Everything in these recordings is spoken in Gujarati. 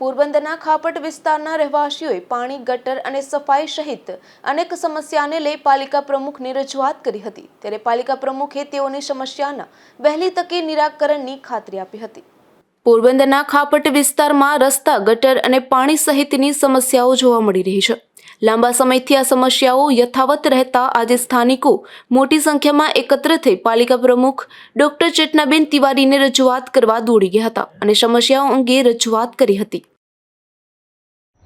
પોરબંદરના ખાપટ વિસ્તારના રહેવાસીઓએ પાણી, ગટર અને સફાઈ સહિત અનેક સમસ્યાને લઈ પાલિકા પ્રમુખને રજૂઆત કરી હતી. ત્યારે પાલિકા પ્રમુખે તેઓની સમસ્યાના વહેલી તકે નિરાકરણની ખાતરી આપી હતી. પોરબંદરના ખાપટ વિસ્તારમાં રસ્તા, ગટર અને પાણી સહિતની સમસ્યાઓ જોવા મળી રહી છે. લાંબા સમયથી આ સમસ્યાઓ યથાવત રહેતા આજે સ્થાનિકો મોટી સંખ્યામાં એકત્ર થઈ પાલિકા પ્રમુખ ડોક્ટર ચેતનાબેન તિવારીને રજૂઆત કરવા દોડી ગયા હતા અને સમસ્યાઓ અંગે રજૂઆત કરી હતી.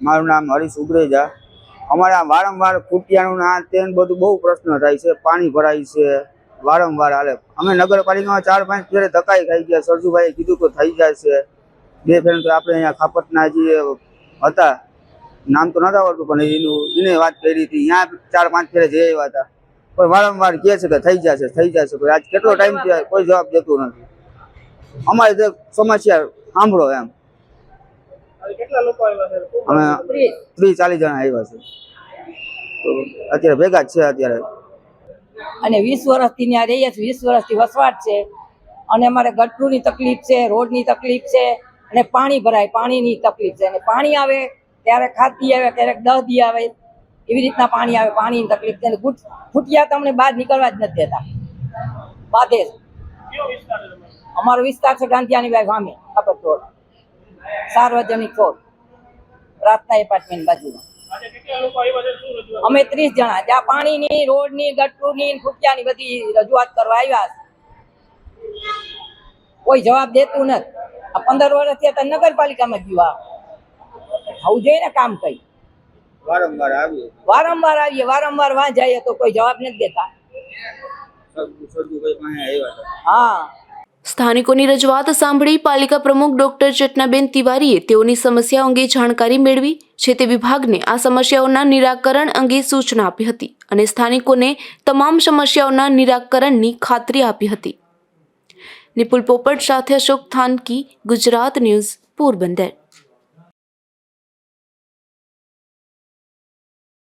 મારું નામ હરીશ ઉગરેજા. અમારે વારંવાર કુટિયાનું ના તેન બધું બહુ પ્રશ્ન થાય છે. પાણી ભરાય છે. વારંવાર હાલે. અમે નગરપાલિકામાં ચાર પાંચ ફેરે ધકાઈ ખાઈ ગયા. સરજુભાઈએ કીધું કે થઈ જાય છે. બે ફેર તો આપણે અહીંયા ખાપટના જે હતા નામ તો નતા આવડતું પણ એનું એને વાત કરી હતી. ત્યાં ચાર પાંચ ફેરે જઈ આવ્યા હતા. પણ વારંવાર કહે છે કે થઈ જશે થઈ જશે. કોઈ આજ કેટલો ટાઈમ થયો કોઈ જવાબ દેતું નથી. અમારી જે સમસ્યા સાંભળો એમ. કેટલા લોકો આવ્યા છે? અમે ત્રીસ. ચાલીસ જણા આવ્યા છે. અત્યારે ભેગા જ છે અત્યારે. અને વીસ વર્ષથી ત્યાં રહીએ છીએ વીસ વર્ષથી વસવાટ છે. અને અમારે ગટરની તકલીફ છે રોડની તકલીફ છે અને પાણી ભરાય પાણીની તકલીફ છે. અને પાણી આવે ત્યારે ખાત દી આવે ક્યારેક દસ દી આવે એવી રીતના પાણી આવે પાણીની તકલીફ છે. ગુટ- ફૂટિયા તમને બહાર નીકળવા જ નથી દેતા. બાધે અમારો વિસ્તાર છે ગાંધીયાની બાઈ સામે કાપડ રોડ સાર્વજનિક રોડ પ્રાર્થના એપાર્ટમેન્ટ બાજુમાં. અમે ત્રીસ જણા જ્યાં પાણીની રોડની ગટરની ફૂટિયાની બધી રજૂઆત કરવા આવ્યા કોઈ જવાબ દેતું નથી. આ પંદર વર્ષથી નગરપાલિકામાં ગયું આવું જોઈએ ને કામ કઈ? વારંવાર આવીએ. વારંવાર આવીએ વારંવાર વાં જઈએ તો કોઈ જવાબ નથી દેતા. હા. સ્થાનિકોની રજૂઆત સાંભળી પાલિકા પ્રમુખ ડોક્ટર ચેતનાબેન તિવારીએ તેઓની સમસ્યાઓ અંગે જાણકારી મેળવી છે તે વિભાગને આ સમસ્યાઓના નિરાકરણ અંગે સૂચના આપી હતી અને સ્થાનિકોને તમામ સમસ્યાઓના નિરાકરણની ખાતરી આપી હતી. નિપુલ પોપટ સાથે અશોક થાનકી ગુજરાત ન્યૂઝ પોરબંદર.